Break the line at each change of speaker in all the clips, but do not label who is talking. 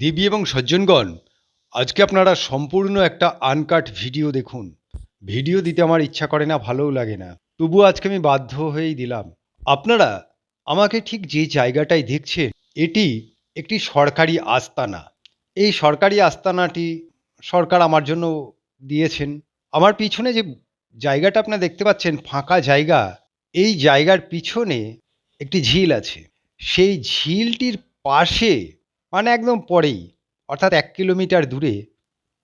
দেবী এবং সজ্জনগণ, আজকে আপনারা সম্পূর্ণ একটা আনকাট ভিডিও দেখুন। ভিডিও দিতে আমার ইচ্ছা করে না, ভালোও লাগে না। তবুও আজকে আমি বাধ্য হয়েই দিলাম। আপনারা আমাকে ঠিক যে জায়গাটায় দেখছেন, এটি একটি সরকারি আস্তানা। এই সরকারি আস্তানাটি সরকার আমার জন্য দিয়েছেন। আমার পিছনে যে জায়গাটা আপনারা দেখতে পাচ্ছেন, ফাঁকা জায়গা, এই জায়গার পিছনে একটি ঝিল আছে। সেই ঝিলটির পাশে মানে একদম পরেই, অর্থাৎ এক কিলোমিটার দূরে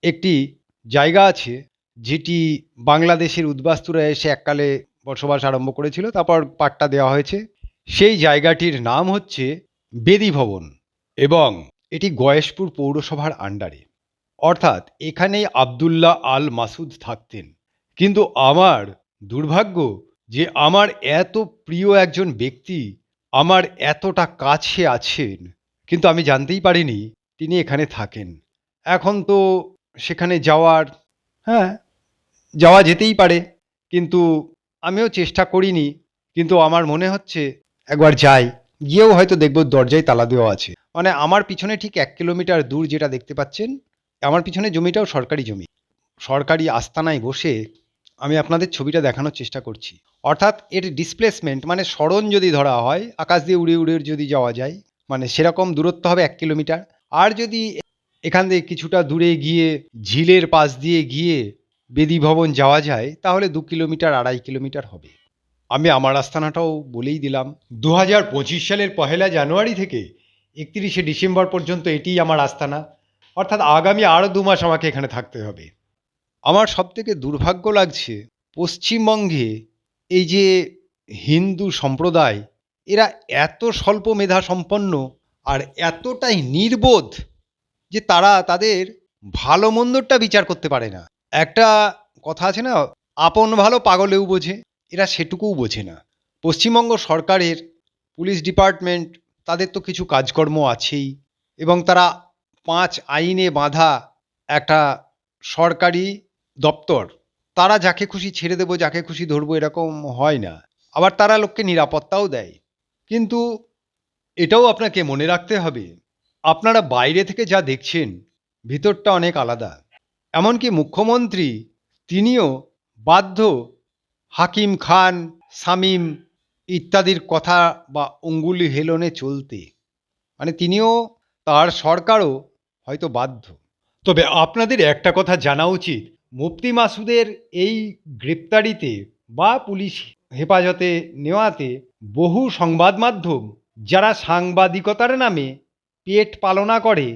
একটি জায়গা আছে, যেটি বাংলাদেশের উদ্বাস্তুরা এসে এককালে বসবাস আরম্ভ করেছিল, তারপর পাট্টা দেওয়া হয়েছে। সেই জায়গাটির নাম হচ্ছে বেদি ভবন এবং এটি গয়েশপুর পৌরসভার আন্ডারে। অর্থাৎ এখানেই আবদুল্লাহ আল মাসুদ থাকতেন। কিন্তু আমার দুর্ভাগ্য যে আমার এত প্রিয় একজন ব্যক্তি আমার এতটা কাছে আছেন। কিন্তু আমি জানতেই পারিনি তিনি এখানে থাকেন। এখন তো সেখানে যাওয়ার হ্যাঁ যাওয়া যেতেই পারে, কিন্তু আমিও চেষ্টা করিনি, কিন্তু আমার মনে হচ্ছে একবার যাই, গিয়েও হয়তো দেখব দরজায় তালা দেওয়া আছে। মানে আমার পিছনে ঠিক এক কিলোমিটার দূর যেটা দেখতে পাচ্ছেন, আমার পিছনে জমিটাও সরকারি জমি। সরকারি আস্তানায় বসে আমি আপনাদের ছবিটা দেখানোর চেষ্টা করছি। অর্থাৎ এর ডিসপ্লেসমেন্ট মানে সরণ যদি ধরা হয়, আকাশ দিয়ে উড়ে উড়ে যদি যাওয়া যায় মানে সেরকম দূরত্ব হবে এক কিলোমিটার। আর যদি এখান থেকে কিছুটা দূরে গিয়ে ঝিলের পাশ দিয়ে গিয়ে বেদি ভবন যাওয়া যায়, তাহলে দু কিলোমিটার, আড়াই কিলোমিটার হবে। আমি আমার আস্তানাটাও বলেই দিলাম। দু হাজার পঁচিশ সালের পহেলা জানুয়ারি থেকে একত্রিশে ডিসেম্বর পর্যন্ত এটিই আমার আস্তানা অর্থাৎ আগামী আরও দু মাস আমাকে এখানে থাকতে হবে। আমার সবথেকে দুর্ভাগ্য লাগছে, পশ্চিমবঙ্গে এই যে হিন্দু সম্প্রদায় এরা এত স্বল্প মেধা সম্পন্ন আর এতটাই নির্বোধ যে তারা তাদের ভালো মন্দরটা বিচার করতে পারে না। একটা কথা আছে না, আপন ভালো পাগলেও বোঝে, এরা সেটুকুও বোঝে না। পশ্চিমবঙ্গ সরকারের, পুলিশ ডিপার্টমেন্ট, তাদের তো কিছু কাজকর্ম আছেই এবং তারা পাঁচ আইনে বাঁধা একটা সরকারি দপ্তর। তারা যাকে খুশি ছেড়ে দেবো, যাকে খুশি ধরবো, এরকম হয় না। আবার তারা লোককে নিরাপত্তাও দেয়। কিন্তু এটাও আপনাকে মনে রাখতে হবে, আপনারা বাইরে থেকে যা দেখছেন, ভিতরটা অনেক আলাদা। এমনকি মুখ্যমন্ত্রী, তিনিও বাধ্য হাকিম খান, শামীম ইত্যাদির কথা বা অঙ্গুলি হেলনে চলতে। মানে তিনিও তার সরকারও হয়তো বাধ্য। তবে আপনাদের একটা কথা জানা উচিত, মুফতি মাসুদের এই গ্রেপ্তারিতে বা পুলিশ হেফাজতে নেওয়াতে বহু সংবাদ মাধ্যম যারা সাংবাদিকতার নামে পেট পালনা করে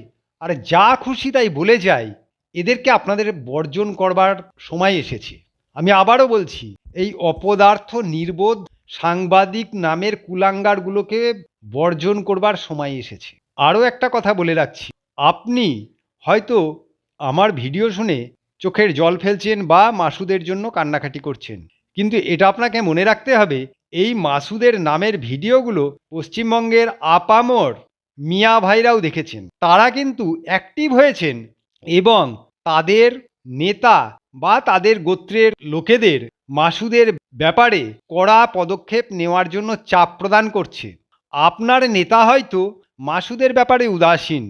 আর যা খুশি তাই বলে যায়, এদেরকে আপনাদের বর্জন করবার সময় এসেছে। আমি আবারও বলছি, এই অপদার্থ নির্বোধ সাংবাদিক নামের কুলাঙ্গারগুলোকে বর্জন করবার সময় এসেছে। আরও একটা কথা বলে রাখছি, আপনি হয়তো আমার ভিডিও শুনে চোখের জল ফেলছেন বা মাসুদের জন্য কান্নাকাটি করছেন। কিন্তু এটা আপনাকে মনে রাখতে হবে, এই মাসুদের নামের ভিডিওগুলো পশ্চিমবঙ্গের আপামর মিয়া ভাইরাও দেখেছেন। তারা কিন্তু অ্যাক্টিভ হয়েছেন এবং তাদের নেতা বা তাদের গোত্রের লোকেদের মাসুদের ব্যাপারে কড়া পদক্ষেপ নেওয়ার জন্য চাপ প্রদান করছে। আপনার নেতা হয়তো মাসুদের ব্যাপারে উদাসীন,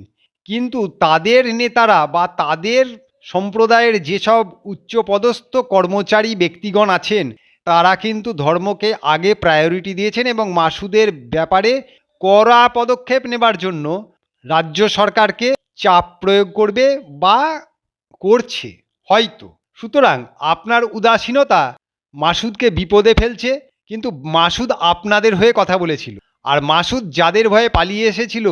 কিন্তু তাদের নেতারা বা তাদের সম্প্রদায়ের যেসব উচ্চপদস্থ কর্মচারী ব্যক্তিগণ আছেন, তারা কিন্তু ধর্মকে আগে প্রায়োরিটি দিয়েছেন এবং মাসুদের ব্যাপারে কড়া পদক্ষেপ নেবার জন্য রাজ্য সরকারকে চাপ প্রয়োগ করবে বা করছে, হয়তো। সুতরাং আপনার উদাসীনতা মাসুদকে বিপদে ফেলছে, কিন্তু মাসুদ আপনাদের হয়ে কথা বলেছিল। আর মাসুদ যাদের ভয়ে পালিয়ে এসেছিল,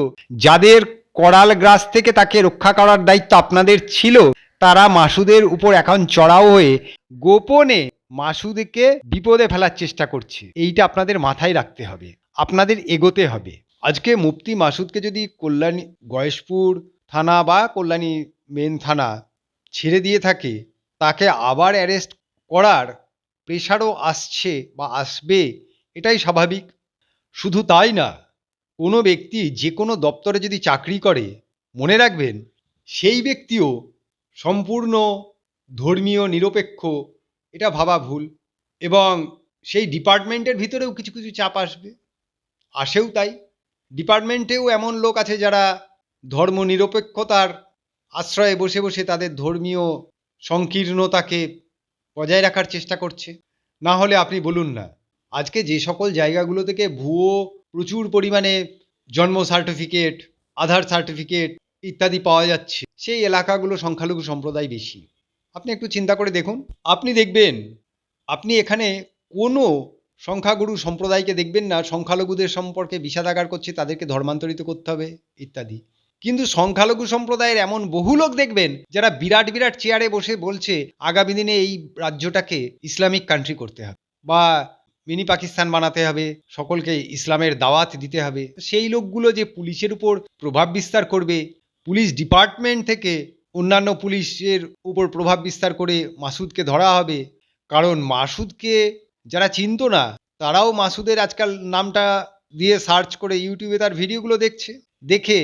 যাদের করাল গ্রাস থেকে তাকে রক্ষা করার দায়িত্ব আপনাদের ছিল তারা মাসুদের উপর এখন চড়াও হয়ে গোপনে মাসুদকে বিপদে ফেলার চেষ্টা করছে। এইটা আপনাদের মাথায় রাখতে হবে। আপনাদের এগোতে হবে। আজকে মুফতি মাসুদকে যদি কল্যাণী, গয়েশপুর থানা বা কল্যাণী মেন থানা ছেড়ে দিয়ে থাকে, তাকে আবার অ্যারেস্ট করার প্রেশারও আসছে বা আসবে, এটাই স্বাভাবিক। শুধু তাই না, কোনো ব্যক্তি যে কোনো দপ্তরে যদি চাকরি করে, মনে রাখবেন, সেই ব্যক্তিও সম্পূর্ণ ধর্মীয় নিরপেক্ষ, এটা ভাবা ভুল। এবং সেই ডিপার্টমেন্টের ভিতরেও কিছু কিছু চাপ আসবে। আসেও তাই। ডিপার্টমেন্টেও এমন লোক আছে যারা ধর্মনিরপেক্ষতার আশ্রয়ে বসে বসে তাদের ধর্মীয় সংকীর্ণতাকে বজায় রাখার চেষ্টা করছে। না হলে আপনি বলুন না, আজকে যে সকল জায়গাগুলো থেকে ভুয়ো প্রচুর পরিমাণে জন্ম সার্টিফিকেট আধার সার্টিফিকেট ইত্যাদি পাওয়া যাচ্ছে। সেই এলাকাগুলো সংখ্যালঘু সম্প্রদায় বেশি। আপনি একটু চিন্তা করে দেখুন। আপনি দেখবেন, আপনি এখানে কোনো সংখ্যাগুরু সম্প্রদায়কে দেখবেন না, সংখ্যালঘুদের সম্পর্কে বিষাদাগার করছে, তাদেরকে ধর্মান্তরিত করতে হবে, ইত্যাদি। কিন্তু সংখ্যালঘু সম্প্রদায়ের এমন বহু লোক দেখবেন, যারা বিরাট বিরাট চেয়ারে বসে বলছে, আগামী দিনে এই রাজ্যটাকে ইসলামিক কান্ট্রি করতে হবে বা মিনি পাকিস্তান বানাতে হবে, সকলকে ইসলামের দাওয়াত দিতে হবে। সেই লোকগুলো যে পুলিশের উপর প্রভাব বিস্তার করবে পুলিশ ডিপার্টমেন্ট থেকে অন্যান্য পুলিশের উপর প্রভাব বিস্তার করে মাসুদকে ধরা হবে। কারণ মাসুদকে যারা চিনত না, তারাও মাসুদের আজকাল নামটা দিয়ে সার্চ করে ইউটিউবে তার ভিডিওগুলো দেখছে। দেখে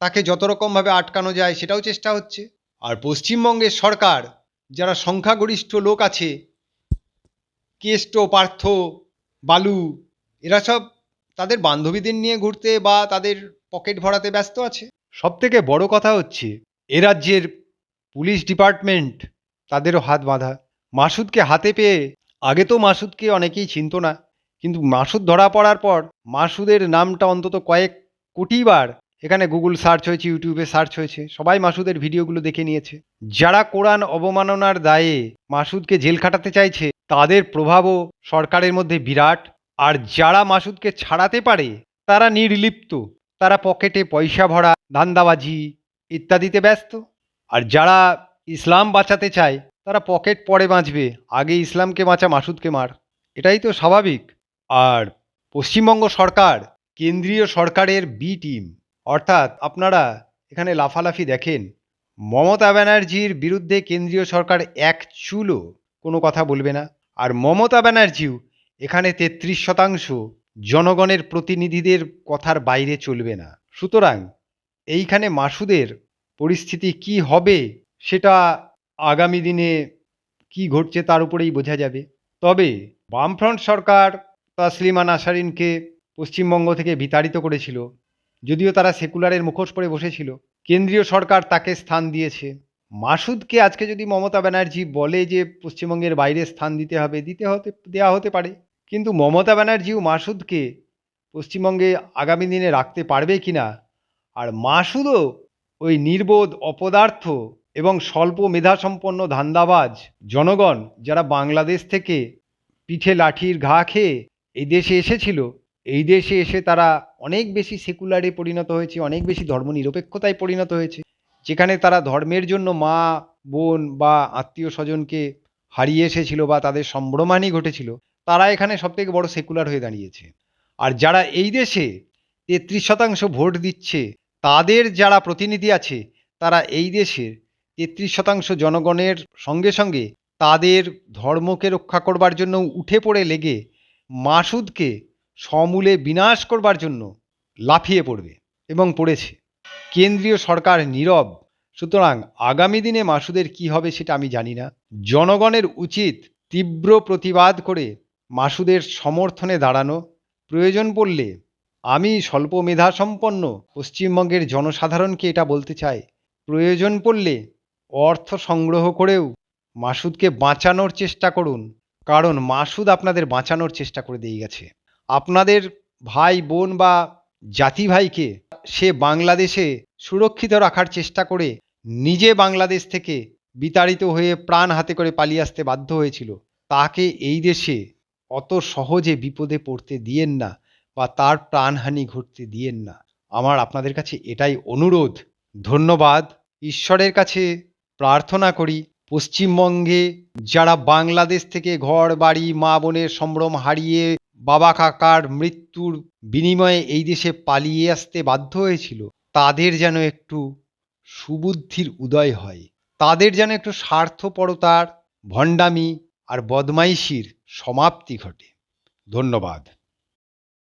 তাকে যত রকমভাবে আটকানো যায় সেটাও চেষ্টা হচ্ছে। আর পশ্চিমবঙ্গের সরকার, যারা সংখ্যাগরিষ্ঠ লোক আছে, কেষ্ট, পার্থ, বালু, এরা সব তাদের বান্ধবীদের নিয়ে ঘুরতে বা তাদের পকেট ভরাতে ব্যস্ত আছে। সব থেকে বড় কথা হচ্ছে, এ রাজ্যের পুলিশ ডিপার্টমেন্ট তাদেরও হাত বাঁধা। মাসুদকে হাতে পেয়ে, আগে তো মাসুদকে অনেকেই চিনত না, কিন্তু মাসুদ ধরা পড়ার পর মাসুদের নামটা অন্তত কয়েক কোটিবার এখানে গুগল সার্চ হয়েছে, ইউটিউবে সার্চ হয়েছে, সবাই মাসুদের ভিডিওগুলো দেখে নিয়েছে। যারা কোরআন অবমাননার দায়ে মাসুদকে জেল খাটাতে চাইছে, তাদের প্রভাবও সরকারের মধ্যে বিরাট, আর যারা মাসুদকে ছাড়াতে পারে, তারা নির্লিপ্ত। তারা পকেটে পয়সা ভরা, ধান্দাবাজি ইত্যাদিতে ব্যস্ত। আর যারা ইসলাম বাঁচাতে চায়, তারা পকেট পরে বাঁচবে, আগে ইসলামকে বাঁচা, মাসুদকে মার। এটাই তো স্বাভাবিক। আর পশ্চিমবঙ্গ সরকার, কেন্দ্রীয় সরকারের বি টিম অর্থাৎ আপনারা এখানে লাফালাফি দেখেন, মমতা ব্যানার্জির বিরুদ্ধে কেন্দ্রীয় সরকার এক চুলও কোনো কথা বলবে না। আর মমতা ব্যানার্জিও এখানে তেত্রিশ শতাংশ জনগণের প্রতিনিধিদের কথার বাইরে চলবে না। সুতরাং এইখানে মাসুদের পরিস্থিতি কি হবে সেটা আগামী দিনে কি ঘটছে তার উপরেই বোঝা যাবে। তবে বামফ্রন্ট সরকার তাসলিমা নাসারিনকে পশ্চিমবঙ্গ থেকে বিতাড়িত করেছিল, যদিও তারা সেকুলারের মুখোশ পরে বসেছিল। কেন্দ্রীয় সরকার তাকে স্থান দিয়েছে। মাসুদকে আজকে যদি মমতা ব্যানার্জি বলে যে পশ্চিমবঙ্গের বাইরে স্থান দিতে হবে, দিতে হতে দেওয়া হতে পারে কিন্তু মমতা ব্যানার্জি ও মাসুদকে পশ্চিমবঙ্গে আগামী দিনে রাখতে পারবে কি না? আর মাসুদও ওই নির্বোধ, অপদার্থ এবং স্বল্প মেধাসম্পন্ন ধান্দাবাজ জনগণ যারা বাংলাদেশ থেকে পিঠে লাঠির ঘা খেয়ে এই দেশে এসেছিল, এই দেশে এসে তারা অনেক বেশি সেকুলারে পরিণত হয়েছে, অনেক বেশি ধর্মনিরপেক্ষতায় পরিণত হয়েছে। যেখানে তারা ধর্মের জন্য মা, বোন বা আত্মীয় স্বজনকে হারিয়ে এসেছিল বা তাদের সম্ভ্রমানই ঘটেছিল। তারা এখানে সবথেকে বড় সেকুলার হয়ে দাঁড়িয়েছে। আর যারা এই দেশে তেত্রিশ শতাংশ ভোট দিচ্ছে, তাদের যারা প্রতিনিধি আছে, তারা এই দেশের তেত্রিশ শতাংশ জনগণের সঙ্গে সঙ্গে তাদের ধর্মকে রক্ষা করবার জন্য উঠে পড়ে লেগে মাসুদকে সমূলে বিনাশ করবার জন্য লাফিয়ে পড়বে এবং পড়েছে। কেন্দ্রীয় সরকার নীরব, সুতরাং আগামী দিনে মাসুদের কি হবে সেটা আমি জানি না। জনগণের উচিত তীব্র প্রতিবাদ করে মাসুদের সমর্থনে দাঁড়ানো। প্রয়োজন পড়লে আমি স্বল্প মেধাসম্পন্ন পশ্চিমবঙ্গের জনসাধারণকে এটা বলতে চাই। প্রয়োজন পড়লে অর্থ সংগ্রহ করেও মাসুদকে বাঁচানোর চেষ্টা করুন। কারণ মাসুদ আপনাদের বাঁচানোর চেষ্টা করে দিয়ে গেছে। আপনাদের ভাই, বোন বা জাতি ভাইকে সে বাংলাদেশে সুরক্ষিত রাখার চেষ্টা করে নিজে বাংলাদেশ থেকে বিতাড়িত হয়ে প্রাণ হাতে করে পালিয়ে আসতে বাধ্য হয়েছিল। তাকে এই দেশে অত সহজে বিপদে পড়তে দিয়েন না বা তার প্রাণহানি ঘটতে দিয়েন না। আমার আপনাদের কাছে এটাই অনুরোধ। ধন্যবাদ। ঈশ্বরের কাছে প্রার্থনা করি, পশ্চিমবঙ্গে যারা বাংলাদেশ থেকে ঘর, বাড়ি, মা বোনের সম্ভ্রম হারিয়ে বাবা কাকার মৃত্যুর বিনিময়ে এই দেশে পালিয়ে আসতে বাধ্য হয়েছিল, তাদের যেন একটু সুবুদ্ধির উদয় হয়। তাদের যেন একটু স্বার্থপরতার ভণ্ডামি আর বদমাইশির সমাপ্তি ঘটে। ধন্যবাদ।